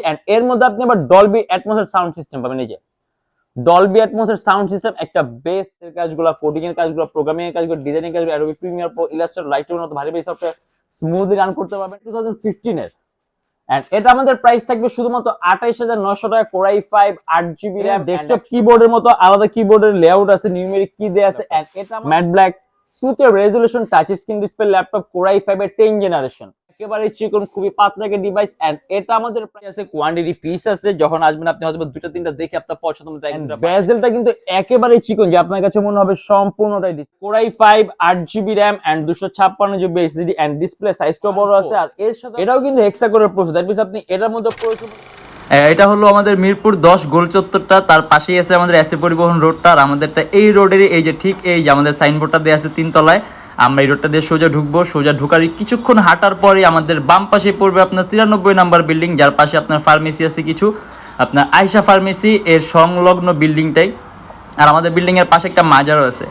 And এর মধ্যে আপনি আবার ডলবি অ্যাটমসের সাউন্ড সিস্টেম পাবেন এই যে। ডলবি অ্যাটমসের সাউন্ড সিস্টেম একটা বেস্ট এর কাজগুলো কোডিং এর কাজগুলো প্রোগ্রামিং এর কাজগুলো ডিজাইনিং এর কাজগুলো অ্যাডোবি প্রিমিয়ার প্রো ইলাস্ট্রেটর লাইটরুমের মতো ভারী ভারী সফটওয়্যার স্মুথলি রান করতে পারবেন 2015 এর। এন্ড এটা আমাদের প্রাইস থাকবে শুধুমাত্র আঠাইশ হাজার নশো টাকা কোরাই ফাইভ আট জিবি র্যাম ডেস্কটপ কিবোর্ডের মতো আলাদা কিবোর্ডের লেআউট আছে নিউমেরিক কি দেয়া আছে এন্ড এটা ম্যাট ব্ল্যাক টুতে resolution touch screen display laptop core i five এর টেন জেনারেশন একেবারে চিকন খুবই পাতলা একটা ডিভাইস এন্ড এটা আমাদের প্রাইস আছে কোয়ান্টিটি পিস আছে যখন আসবেন আপনি হয়তো দুটো তিনটা দেখে আপনার পছন্দ মতো বেজেলটা কিন্তু একেবারে চিকন যে আপনার কাছে মনে হবে সম্পূর্ণটাই কোরাই ফাইভ আট জিবি র্যাম এন্ড দুশো ছাপ্পান্ন জিবি এসএসডি এন্ড ডিসপ্লে সাইজটাও বড় আছে আর এর সাথে এটাও কিন্তু হেক্সা করে প্রসেসর দ্যাট মিনস আপনি এটার মধ্যে প্রচুর এটা হলো আমাদের মিরপুর দশ গোল চত্বরটা তার পাশেই আছে আমাদের এসে পরিবহন রোডটা আর আমাদেরটা এই রোডেরই এই যে ঠিক এই যে আমাদের সাইনবোর্ডটা দেওয়া আছে তিনতলায়। আমরা এই রোডটা দিয়ে সোজা ঢুকবো। সোজা ঢুকার কিছুক্ষণ হাঁটার পরে আমাদের বাম পাশে পড়বে আপনার তিরানব্বই নাম্বার বিল্ডিং, যার পাশে আপনার ফার্মেসি আছে কিছু। আপনার আয়সা ফার্মেসি, এর সংলগ্ন বিল্ডিংটাই। আর আমাদের বিল্ডিং এর পাশে একটা মাজারও আছে।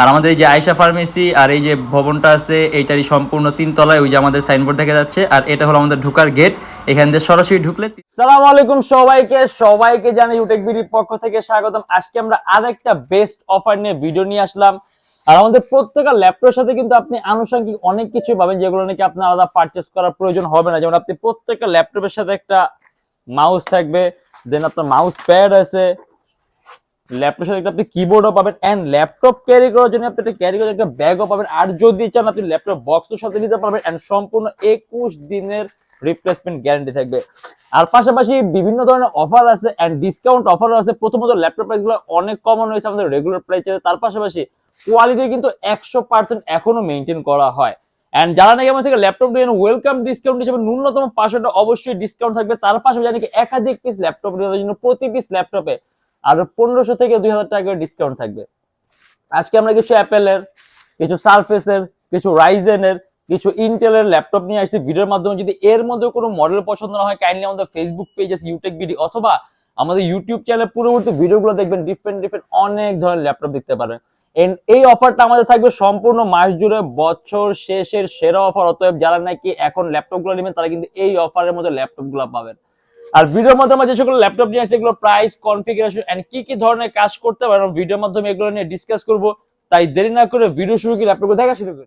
আর আমাদের এই যে আয়সা ফার্মেসি আর এই যে ভবনটা আছে, এইটারই সম্পূর্ণ তিনতলায় ওই যে আমাদের সাইনবোর্ড দেখা যাচ্ছে। আর এটা হলো আমাদের ঢুকার গেট। এখান দিয়ে সরাসরি ঢুকলে সালাম আলাইকুম সবাইকে। সবাইকে জানাই ইউটেক বিডির পক্ষ থেকে স্বাগতম। আজকে আমরা আরেকটা বেস্ট অফার নিয়ে ভিডিও নিয়ে আসলাম। আর আমাদের প্রত্যেকটা ল্যাপটপের সাথে কিন্তু আপনি আনুষঙ্গিক অনেক কিছু পাবেন, যেগুলো নাকি আপনার আলাদা পারচেস করার প্রয়োজন হবে না। যেমন আপনি প্রত্যেকটা ল্যাপটপের সাথে একটা মাউস থাকবে দেন আপনার মাউস প্যাড আছে, ল্যাপটপের সাথে আপনি কিবোর্ডও পাবেন অ্যান্ড ল্যাপটপ ক্যারি করার জন্য আপনি একটা ক্যারি করার একটা ব্যাগও পাবেন, আর যদি চান আপনি ল্যাপটপ বক্সের সাথে নিতে পারবেন এন্ড সম্পূর্ণ একুশ দিনের রিপ্লেসমেন্ট গ্যারান্টি থাকবে। আর পাশাপাশি বিভিন্ন ধরনের অফার আছে অ্যান্ড ডিসকাউন্ট অফারও আছে। প্রথমত ল্যাপটপ প্রাইসগুলো অনেক কমন হয়েছে আমাদের রেগুলার প্রাইসে তার পাশাপাশি কোয়ালিটি কিন্তু একশো পার্সেন্ট এখনও মেনটেন করা হয়। এন্ড যারা নাকি আমার থেকে ল্যাপটপ নেবেন ওয়েলকাম ডিসকাউন্ট হিসেবে ন্যূনতম পাঁচশো অবশ্যই ডিসকাউন্ট থাকবে। তার পাশাপাশি জানি একাধিক পিস ল্যাপটপ নেওয়ার জন্য প্রতি পিস ল্যাপটপে আরও পনেরোশো থেকে দুই হাজার টাকা ডিসকাউন্ট থাকবে। আজকে আমরা কিছু অ্যাপেলের কিছু সার্ফেসের কিছু রাইজেনের কিছু ইন্টেলের ল্যাপটপ নিয়ে আসছি। ভিডিওর মাধ্যমে যদি এর মধ্যে কোনো মডেল পছন্দ না হয় কাইন্ডলি আমাদের ফেসবুক পেজ আছে ইউটেক ভিডিও অথবা আমাদের ইউটিউব চ্যানেলে পূর্ববর্তী ভিডিওগুলো দেখবেন। ডিফারেন্ট ডিফারেন্ট অনেক ধরনের ল্যাপটপ দেখতে পারেন। And এই অফারটা আমাদের থাকবে সম্পূর্ণ মাস জুড়ে, বছর শেষের সেরা অফার অতএব যারা নাকি এখন ল্যাপটপগুলো নেবেন, তারা কিন্তু এই অফারের মধ্যে ল্যাপটপগুলো পাবেন। আর ভিডিওর মাধ্যমে আমরা যে সকল ল্যাপটপ নিয়ে আসছি, এগুলো প্রাইস কনফিগারেশন এন্ড কি কি ধরনের কাজ করতে পারেন ভিডিওর মাধ্যমে এগুলো নিয়ে ডিসকাস করব। তাই দেরি না করে ভিডিও শুরু কি ল্যাপটপ দেখা শুরু করি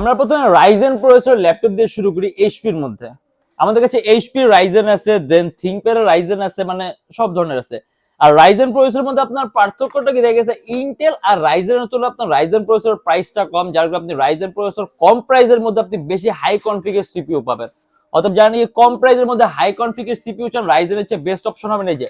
আমরা প্রথমে রাইজেন প্রসেসর ল্যাপটপ দিয়ে শুরু করি এইচপির মধ্যে। আমাদের কাছে এইচপি রাইজেন আছে দেন থিংকপ্যাড রাইজেন আছে মানে সব ধরনের আছে। আর রাইজেন প্রসেসরের মধ্যে আপনার পার্থক্যটা কি দেখা গেছে? ইন্টেল আর রাইজেনের তুলনায় আপনার রাইজেন প্রসেসর প্রাইসটা কম, যার কারণে আপনি রাইজেন প্রসেসর কম প্রাইসের মধ্যে আপনি বেশি হাই কনফিগার সিপিইউ পাবেন। অতএব জানেন এই কম প্রাইসের মধ্যে হাই কনফিগার সিপিইউ চান রাইজেনের চেয়ে বেস্ট অপশন হবে এই যে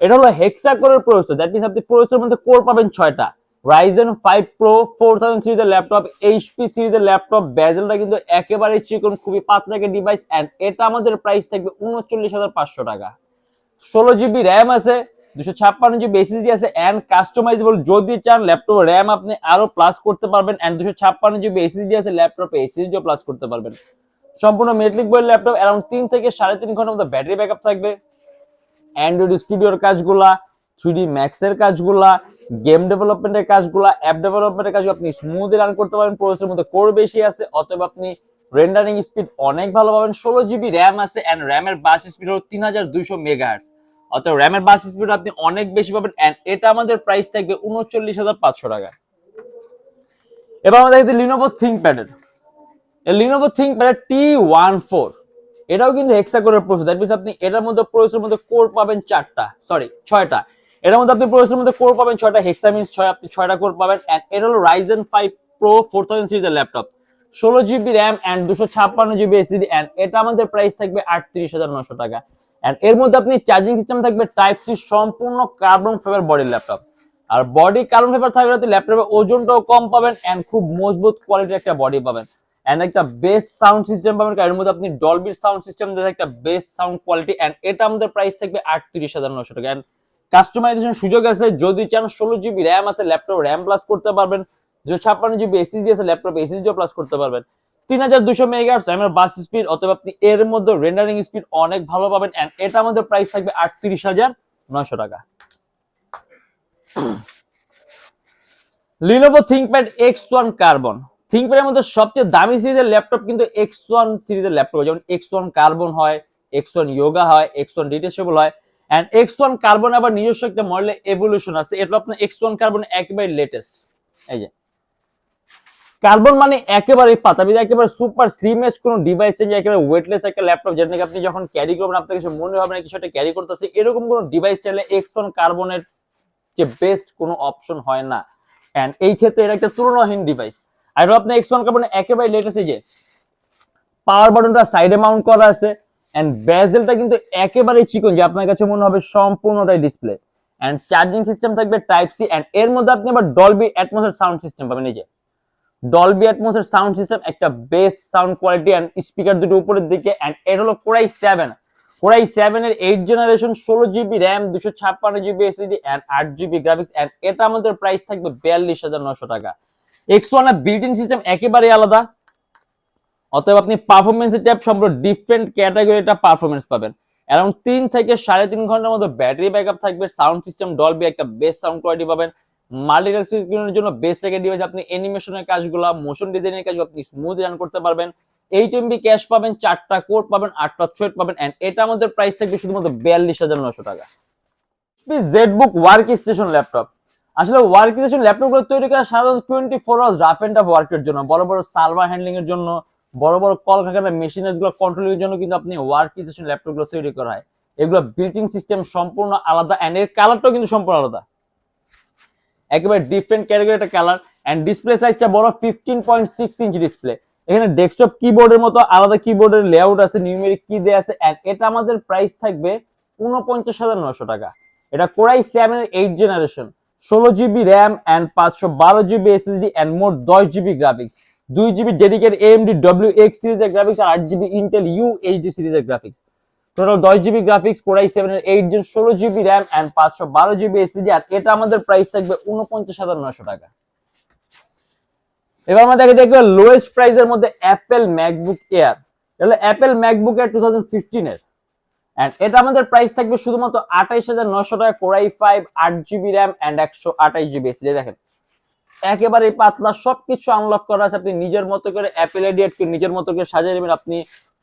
এটা হলো হেক্সা কোরের প্রসেসর দ্যাট মিনস আপনি প্রসেসরের মধ্যে কোর পাবেন ছয়টা। Ryzen five pro four thousand সিরিজের ল্যাপটপ এইচপি সিরিজের ল্যাপটপ ব্যাজেলটা কিন্তু একেবারে চিকন, খুবই পাতলা একটা ডিভাইস অ্যান্ড এটা আমাদের প্রাইস থাকবে উনচল্লিশ হাজার পাঁচশো টাকা। ষোলো জিবি র্যাম আছে, দুশো ছাপ্পান্ন জিবি এসএসডি আছে অ্যান্ড কাস্টমাইজেবল যদি চান ল্যাপটপ র্যাম আপনি আরও প্লাস করতে পারবেন অ্যান্ড দুশো ছাপ্পান্ন জিবি এসএসডি আছে ল্যাপটপে এসএসডিও প্লাস করতে পারবেন। সম্পূর্ণ মেট্রিক বই ল্যাপটপ অ্যারাউন্ড তিন থেকে সাড়ে তিন ঘণ্টার মতো ব্যাটারি ব্যাকআপ থাকবে। অ্যান্ড্রয়েড স্টুডিওর কাজগুলা থ্রি ডি ম্যাক্সের কাজগুলা গেম ডেভেলপমেন্টের কাজগুলা, অ্যাপ ডেভেলপমেন্টের কাজগুলো আপনি স্মুথলি রান করতে পারেন প্রসেসের মধ্যে কোর বেশি আছে, অতএব আপনি রেন্ডারিং স্পিড অনেক ভালো পাবেন, ষোলো জিবি র্যাম আছে অ্যান্ড র্যামের বাস স্পিড হলো তিন হাজার দুইশো মেগাহার্স অতএব র্যামের বাস স্পিড আপনি অনেক বেশি পাবেন অ্যান্ড এটা আমাদের প্রাইস থাকবে উনচল্লিশ হাজার পাঁচশো টাকা। এবার আমাদের দেখতে Lenovo থিঙ্কপ্যাডের Lenovo ThinkPad T one four এটাও কিন্তু হেক্সা কোরের প্রসেসর দ্যাট মিনস আপনি এটার মধ্যে প্রসেসরের মধ্যে কোর পাবেন চারটা সরি ছয়টা। এটার মধ্যে আপনি প্রসেসরের মধ্যে কোর পাবেন ছয়টা হেক্সা মিনস ছয় আপনি ছয়টা কোর পাবেন। এটা হলো রাইজেন ফাইভ প্রো ফোর সিরিজের ল্যাপটপ ষোলো জিবি র্যাম অ্যান্ড দুশো ছাপ্পান্ন জিবি এসিডি অ্যান্ড এটা আমাদের প্রাইস থাকবে আটত্রিশ হাজার নশো টাকা। অ্যান্ড এর মধ্যে আপনি চার্জিং সিস্টেম থাকবে টাইপ সি সম্পূর্ণ কার্বন ফাইবার বডির ল্যাপটপ আর বডি কার্বন ফাইবার থাকবে ল্যাপটপের ওজনটাও কম পাবেন অ্যান্ড খুব মজবুত কোয়ালিটির একটা বডি পাবেন। এন্ড একটা বেস্ট সাউন্ড সিস্টেম পাবেন, কারণ এর মধ্যে আপনি ডলবির সাউন্ড সিস্টেম একটা বেস্ট সাউন্ড কোয়ালিটি এন্ড এটা আমাদের প্রাইস থাকবে আটত্রিশ হাজার নশো টাকা। এন্ড কাস্টমাইজেশন সুযোগ আছে, যদি চান ষোলো জিবি র্যাম আছে ল্যাপটপ র্যাম প্লাস করতে পারবেন। দুশো ছাপ্পান্ন জিবি এসএসডি আছে ল্যাপটপ এসএসডিও প্লাস করতে পারবেন। তিন হাজার দুশো মেগাহার্স এমএর বাস স্পিড অথবা আপনি এর মধ্যে রেন্ডারিং স্পিড অনেক ভালো পাবেন। এন্ড এটা আমাদের প্রাইস থাকবে আটত্রিশ হাজার নয়শো টাকা। Lenovo ThinkPad X one carbon থিঙ্কপ্যাডের মধ্যে সবচেয়ে দামি সিরিজের ল্যাপটপ কিন্তু এক্স ওয়ান সিরিজের ল্যাপটপ যেমন এক্স ওয়ান কার্বন হয় এক্স ওয়ান ইয়োগা হয় এক্স ওয়ান ডিটেচেবল হয়। অ্যান্ড এক্স ওয়ান কার্বন আবার নিজস্ব একটা মডেলের এভলিউশন আছে। এটা আপনার এক্স ওয়ান কার্বন একেবারে লেটেস্ট এই যে। কার্বন মানে একেবারে পাতাবিদ একেবারে সুপার স্লিমেস্ট কোনো ডিভাইস চেঞ্জ একেবারে ওয়েটলেস একটা ল্যাপটপ যেটা আপনি যখন ক্যারি করবেন, আপনার কিছু মনে হবে না কিছু একটা ক্যারি করতেছে, এরকম কোনো ডিভাইস চাইলে এক্স ওয়ান কার্বনের যে বেস্ট কোনো অপশন হয় না। এন্ড এই ক্ষেত্রে এটা একটা তুলনাহীন ডিভাইস আর এক্স ওয়ান কার্বনে একেবারে লেটেস্ট যে পাওয়ার বাটনটা সাইডে মাউন্ট করা আছে। এন্ড বেজেলটা কিন্তু একেবারেই চিকন, যে আপনার কাছে মনে হবে সম্পূর্ণটাই ডিসপ্লে চার্জিং সিস্টেম থাকবে টাইপ সি এর মধ্যে আপনি আবার ডলবি সাউন্ড সিস্টেম পাবেন, এই যে। ডলবি সাউন্ড সিস্টেম একটা best sound quality and speaker দুটো উপরের দিকে এন্ড এর হলো core i seven core i seven এর এইট জেনারেশন ষোলো জিবি র্যাম দুশো ছাপ্পান্ন জিবি এসএসডি এন্ড আট জিবি গ্রাফিক্স এন্ড এটা আমাদের প্রাইস থাকবে বিয়াল্লিশ হাজার নশো টাকা। এক্স ওয়ান বিল্ট সিস্টেম একেবারে আলাদা। অতএব আপনি পারফরমেন্সের ট্যাব সম্পূর্ণ ডিফারেন্ট ক্যাটাগরিটা পারফরমেন্স পাবেন। অ্যারাউন্ড তিন থেকে সাড়ে তিন ঘণ্টার মতো ব্যাটারি ব্যাকআপ থাকবে সাউন্ড সিস্টেম ডলবি একটা বেস্ট সাউন্ড কোয়ালিটি পাবেন। মাল্টিটাস্ক স্ক্রিনের জন্য বেস্ট একটা ডিভাইস আপনি অ্যানিমেশনের কাজগুলো মোশন ডিজাইনের কাজ আপনি স্মুথ রান করতে পারবেন। এইট এমবি ক্যাশ পাবেন, চারটা কোড পাবেন, আটটা থ্রেড পাবেন এন্ড এটা আমাদের প্রাইস থাকবে শুধুমাত্র বিয়াল্লিশ হাজার নশো টাকা। জেডবুক ওয়ার্ক স্টেশন ল্যাপটপ আসলে ওয়ার্ক স্টেশন ল্যাপটপগুলো তৈরি করা সাধারণত twenty four hours rough and tough ওয়ার্কের জন্য, বড় বড় সার্ভার হ্যান্ডলিং এর জন্য বড় বড় কলকারখানা মেশিনারিজগুলো কন্ট্রোলের জন্য কিন্তু আপনি ওয়ার্ক স্টেশন ল্যাপটপগুলো তৈরি করা হয়। এগুলো বিল্টিং সিস্টেম সম্পূর্ণ আলাদা এন্ড এর কালারটাও কিন্তু সম্পূর্ণ আলাদা। একেবারে ডিফারেন্ট ক্যাটাগরি একটা কালার এন্ড ডিসপ্লে সাইজটা বড় fifteen point six inch display এখানে ডেস্কটপ কিবোর্ডের মতো আলাদা কিবোর্ডের লেআউট আছে নিউমেরিক কি দেয়া আছে এটা আমাদের প্রাইস থাকবে উনপঞ্চাশ হাজার নশো টাকা। এটা core i seven eight generation ষোলো জিবি র্যাম অ্যান্ড পাঁচশো বারো জিবি এসএসডি অ্যান্ড মোট দশ জিবি গ্রাফিক্স দুই GB dedicate AMD W X সিরিজের গ্রাফিক্স আর আট জিবি ইন্টেল ইউ এইচডি সিরিজের গ্রাফিক্স টোটাল দশ GB graphics core i seven eight gen ষোলো জিবি র্যাম অ্যান্ড পাঁচশো বারো জিবি এসএসডি আর এটা আমাদের প্রাইস থাকবে উনপঞ্চাশ হাজার নশো টাকা। এবার আমরা দেখে দেখব লোয়েস্ট প্রাইসের মধ্যে অ্যাপেল ম্যাকবুক এয়ার তাহলে Apple MacBook Air two thousand ফিফটিনের and এটা আমাদের প্রাইস থাকবে শুধুমাত্র আঠাইশ হাজার নশো টাকা কোরাই ফাইভ আট জিবি র্যাম অ্যান্ড একশো আঠাইশ জিবি এসএসডি দেখেন একেবারে পাতলা, সবকিছু আনলক করা আছে। আপনি নিজের মতো করে অ্যাপেল এডিট করে নিজের মতো করে সাজিয়ে নেবেন। আপনি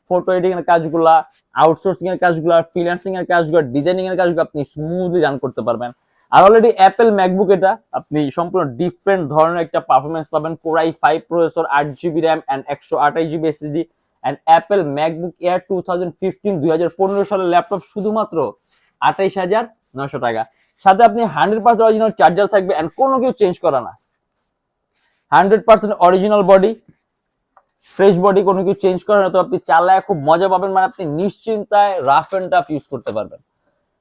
ফটো এডিটিং এর কাজগুলা আউটসোর্সিং এর কাজগুলা ফ্রিল্যান্সিং এর কাজগুলা ডিজাইনিং এর কাজগুলো আপনি স্মুথলি রান করতে পারবেন। আর অলরেডি অ্যাপেল ম্যাকবুক এটা, আপনি সম্পূর্ণ ডিফারেন্ট ধরনের একটা পারফরমেন্স পাবেন। কোরাই ফাইভ প্রসেসর আট জিবি র্যাম অ্যান্ড একশো আঠাশ GB SSD and Apple MacBook Air two thousand fifteen দুই হাজার পনেরো সালের ল্যাপটপ শুধুমাত্র আঠাইশ হাজার নশো টাকা। সাথে আপনি হান্ড্রেড পার্সেন্ট অরিজিনাল চার্জার থাকবে অ্যান্ড কোনো কিছু চেঞ্জ করা না। Hundred percent original body, fresh body কোনো কিছু চেঞ্জ করা না, তো আপনি চালায় খুব মজা পাবেন মানে আপনি নিশ্চিন্তায় রাফ এন্ড টাফ ইউজ করতে পারবেন।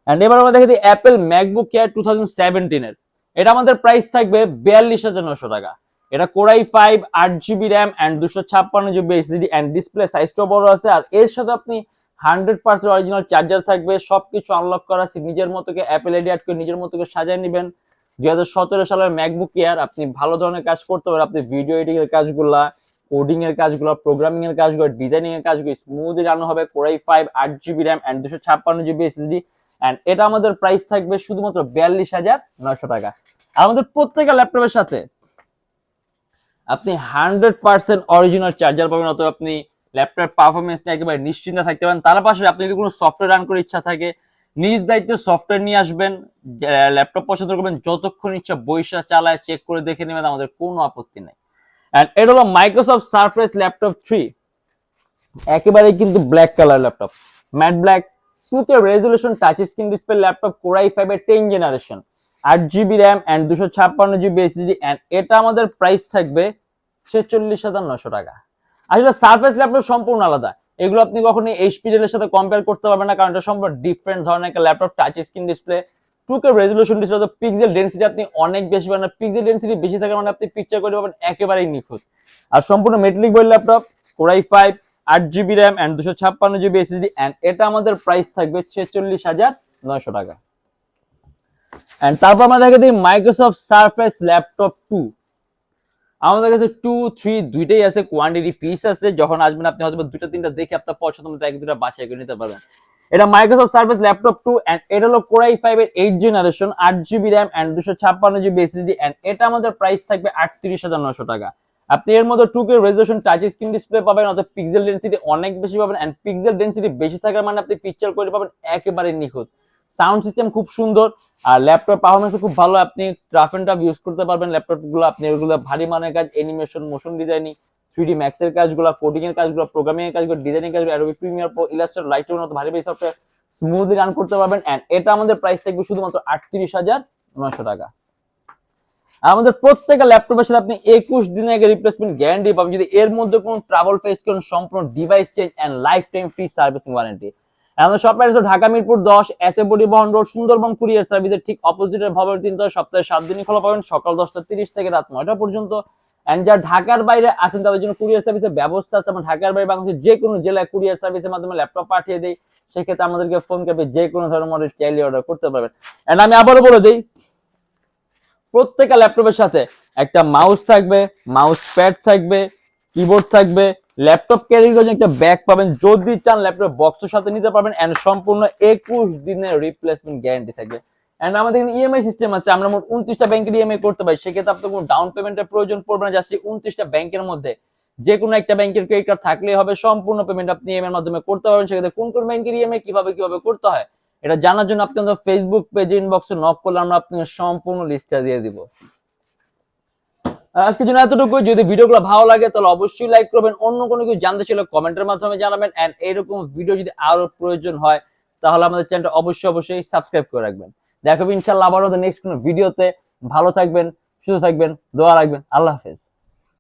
অ্যান্ড এবার আমরা দেখে দিই Apple MacBook Air two thousand সেভেন্টিনের এটা আমাদের প্রাইস থাকবে বিয়াল্লিশ হাজার নশো টাকা। এটা কোরাই ফাইভ আট জিবি র্যাম অ্যান্ড দুশো ছাপ্পান্ন জিবি এসএসডি অ্যান্ড ডিসপ্লে সাইজটাও বড় আছে। আর এর সাথে আপনি হান্ড্রেড পার্সেন্ট অরিজিনাল চার্জার থাকবে, সবকিছু আনলক করা আছে। নিজের মতো করে অ্যাপেল এডিয়াট করে নিজের মতো করে সাজিয়ে নেবেন। দুই হাজার সতেরো সালের ম্যাকবুক এয়ার আপনি ভালো ধরনের কাজ করতে পারেন আপনি ভিডিও এডিটিং এর কাজগুলা কোডিং এর কাজগুলো প্রোগ্রামিং এর কাজগুলো ডিজাইনিং এর কাজগুলো স্মুথলি জানানো হবে কোরাই ফাইভ আট জিবি র্যাম অ্যান্ড দুশো ছাপ্পান্ন জিবি এসএসডি অ্যান্ড এটা আমাদের প্রাইস থাকবে শুধুমাত্র বিয়াল্লিশ হাজার নয়শো টাকা। আর আমাদের প্রত্যেকটা ল্যাপটপের সাথে আপনি হান্ড্রেড পার্সেন্ট অরিজিনাল চার্জার পাবেন, অথবা আপনি ল্যাপটপ পারফরমেন্স নিয়ে একেবারে নিশ্চিন্ত থাকতে পারেন। তার পাশে আপনি যদি কোনো সফটওয়্যার রান করার ইচ্ছা থাকে নিজ দায়িত্বে সফটওয়্যার নিয়ে আসবেন ল্যাপটপ পছন্দ করবেন, যতক্ষণ ইচ্ছা বৈশা চালায় চেক করে দেখে নেবেন, আমাদের কোনো আপত্তি নেই। অ্যান্ড এটা হলো মাইক্রোসফট সারফেস ল্যাপটপ থ্রি একেবারেই কিন্তু black colour laptop matte black টুতে resolution touch screen display laptop core i ফাইভের টেন জেনারেশন আট জিবি র্যাম অ্যান্ড দুশো ছাপ্পান্ন জিবি এসএসডি অ্যান্ড এটা আমাদের প্রাইস থাকবে ছেচল্লিশ হাজার নশো টাকা। আসলে সার্ফেস ল্যাপটপ সম্পূর্ণ আলাদা। এগুলো আপনি কখনোই এইচপি ডেলের সাথে কম্পেয়ার করতে পারবেন না, কারণ এটা সম্পূর্ণ ডিফারেন্ট ধরনের একটা ল্যাপটপ টাচ স্ক্রিন ডিসপ্লে টুকে রেজলিউশন ডিসপ্লে পিক্সেল ডেন্সিটি আপনি অনেক বেশি পাবেন পিক্সেল ডেন্সিটি বেশি থাকে মানে আপনি পিকচার করে পাবেন একেবারেই নিখুঁত। আর সম্পূর্ণ মেটালিক বই ল্যাপটপ কোরাই ফাইভ আট জিবি র্যাম অ্যান্ড দুশো ছাপ্পান্ন জিবি এসএসডি অ্যান্ড এটা আমাদের প্রাইস থাকবে ছেচল্লিশ হাজার নয়শো টাকা। অ্যান্ড তারপর আমরা দেখে দিই মাইক্রোসফট সারফেস ল্যাপটপ টু আমাদের কাছে টু থ্রি দুইটাই আছে কোয়ান্টিটি পিস আছে, যখন আসবেন আপনি হয়তো বা দুইটা, তিনটা দেখে আপনার পছন্দ মতো এক দুটা বাছাই করে নিতে পারবেন। এটা Microsoft Surface laptop two and এটা হলো কোরাই ফাইভ এর এইট জেনারেশন আট জিবি র্যাম অ্যান্ড দুশো ছাপ্পান্ন জিবি এসএসডি অ্যান্ড এটা আমাদের প্রাইস থাকবে আটত্রিশ হাজার নশো টাকা। আপনি এর মধ্যে two K resolution touch screen display পাবেন, অর্থাৎ পিক্সেল ডেন্সিটি অনেক বেশি পাবেন অ্যান্ড পিক্সেল ডেন্সিটি বেশি থাকার মানে আপনি পিকচার করে পাবেন একেবারে নিখুঁত। সাউন্ড সিস্টেম খুব সুন্দর, আর ল্যাপটপ পারফরমেন্স খুব ভালো। আপনি ট্রাফ এন্ড ইউজ করতে পারবেন ল্যাপটপগুলো আপনি এগুলো ভারী মানের কাজ animation motion designing three D ম্যাক্সের কাজগুলো কোডিং এর কাজগুলো প্রোগ্রামিং এর কাজগুলো ডিজাইনিং কাজগুলো অ্যাডোবি প্রিমিয়ার প্রো ইলাস্ট্রেটর লাইটরুমের মতো ভারী ভারী সফটওয়্যার স্মুথলি রান করতে পারবেন। এন্ড এটা আমাদের প্রাইস থাকবে শুধুমাত্র আটত্রিশ হাজার নয়শো টাকা। আমাদের প্রত্যেকটা ল্যাপটপের সাথে আপনি একুশ দিনের আগে রিপ্লেসমেন্ট গ্যারান্টি পাবেন। যদি এর মধ্যে কোনো ট্রাভেল ফেস করেন সম্পূর্ণ device change and lifetime free servicing warranty আমাদের শপ অ্যাড্রেস ঢাকা, মিরপুর, দশ এস এ পরিবহন রোড, সুন্দরবন, কুরিয়ার সার্ভিসের ঠিক অপোজিটের ভবন তিন সপ্তাহে সাত দিনই খোলা পাবেন, সকাল দশটা তিরিশ থেকে রাত নয়টা পর্যন্ত। এন্ড যারা ঢাকার বাইরে আসেন, তাদের জন্য কুরিয়ার সার্ভিসের ব্যবস্থা আছে আমরা ঢাকার বাইরে বাংলাদেশের যে কোনো জেলায় কুরিয়ার সার্ভিসের মাধ্যমে ল্যাপটপ পাঠিয়ে দেয় সেক্ষেত্রে আমাদেরকে ফোন করবে যে কোনো ধরনের মডেল চাইলে অর্ডার করতে পারবেন। এন্ড আমি আবারও বলে দিই, প্রত্যেকটা ল্যাপটপের সাথে একটা মাউস থাকবে মাউস প্যাড থাকবে কিবোর্ড থাকবে ল্যাপটপ ক্যারির জন্য একটা ব্যাগ পাবেন। যদি চান ল্যাপটপ বক্সের সাথে নিতে পারবেন এন্ড সম্পূর্ণ একুশ দিনের রিপ্লেসমেন্ট গ্যারান্টি থাকবে। এন্ড আমাদের এখানে ইএমআই সিস্টেম আছে, আমরা মোট উনত্রিশটা ব্যাংকের ইএমআই করতে পারি। সেক্ষেত্রে আপনার কোনো ডাউন পেমেন্টের প্রয়োজন পড়বে না জাস্ট উনত্রিশটা ব্যাংকের মধ্যে। যে কোনো একটা ব্যাংকের ক্রেডিট কার্ড থাকলেই হবে, সম্পূর্ণ পেমেন্ট আপনি ইএমআই এর মাধ্যমে করতে পারবেন। সেক্ষেত্রে কোন কোন ব্যাংকের ইএমআই কীভাবে কীভাবে করতে হয়, এটা জানার জন্য আপনি ফেসবুক পেজে ইনবক্সে নক করলে আমরা আপনাকে সম্পূর্ণ লিস্টটা দিয়ে দিব। আজকের জন্য এতটুকু যদি ভিডিওগুলো ভালো লাগে, তাহলে অবশ্যই লাইক করবেন। অন্য কোনো কিছু জানতে চাইলে কমেন্টের মাধ্যমে জানাবেন। এন্ড এরকম ভিডিও যদি আরও প্রয়োজন হয়, তাহলে আমাদের চ্যানেলটা অবশ্যই অবশ্যই সাবস্ক্রাইব করে রাখবেন। দেখাবো ইনশাল্লাহ আবারও নেক্সট কোনো ভিডিওতে ভালো থাকবেন, সুস্থ থাকবেন, দোয়া রাখবেন। আল্লাহ হাফেজ।